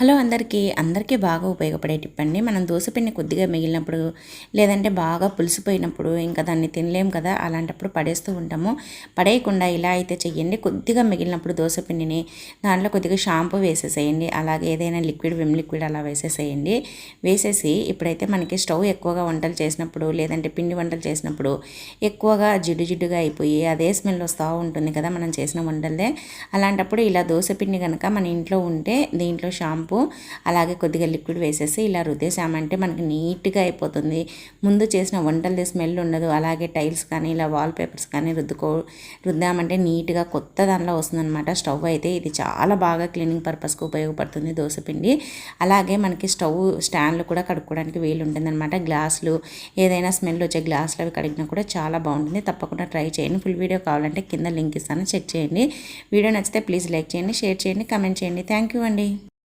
Hello అందరికీ. అందరికీ బాగా ఉపయోగపడే టిప్ అండి. మనం దోశపిండి కొద్దిగా మిగిలినప్పుడు లేదంటే బాగా పులిసిపోయినప్పుడు ఇంకా దాన్ని తినలేం కదా అలాంటప్పుడు పడేస్తూ ఉంటాము. పడేయకుండా ఇలా అయితే చెయ్యండి. కొద్దిగా మిగిలినప్పుడు దోశపిండిని దాంట్లో కొద్దిగా షాంపూ వేసేసేయండి. అలాగే ఏదైనా లిక్విడ్ విమ్ లిక్విడ్ అలా వేసేసేయండి. వేసేసి ఇప్పుడైతే మనకి స్టవ్ ఎక్కువగా వంటలు చేసినప్పుడు లేదంటే పిండి వంటలు చేసినప్పుడు ఎక్కువగా జిడ్డు జిడ్డుగా అయిపోయి అదే స్మెల్ వస్తూ ఉంటుంది కదా మనం చేసిన వంటలదే. అలాంటప్పుడు ఇలా దోశపిండి కనుక మన ఇంట్లో ఉంటే దీంట్లో షాంపూ షాంపూ అలాగే కొద్దిగా లిక్విడ్ వేసేసి ఇలా రుద్దేసామంటే మనకి నీట్గా అయిపోతుంది. ముందు చేసిన వంటలది స్మెల్ ఉండదు. అలాగే టైల్స్ కానీ ఇలా వాల్ పేపర్స్ కానీ రుద్దుకో రుద్దామంటే నీట్గా కొత్త దానిలో వస్తుందన్నమాట. స్టవ్ అయితే ఇది చాలా బాగా క్లీనింగ్ పర్పస్కి ఉపయోగపడుతుంది దోశపిండి అలాగే మనకి స్టవ్ స్టాండ్లు కూడా కడుక్కోవడానికి వీలు ఉంటుందన్నమాట. గ్లాసులు ఏదైనా స్మెల్ వచ్చే గ్లాసులు అవి కడిగినా కూడా చాలా బాగుంటుంది. తప్పకుండా ట్రై చేయండి. ఫుల్ వీడియో కావాలంటే కింద లింక్ ఇస్తాను. చెక్ చేయండి. వీడియో నచ్చితే ప్లీజ్ లైక్ చేయండి షేర్ చేయండి కమెంట్ చేయండి. థ్యాంక్ యూ అండి.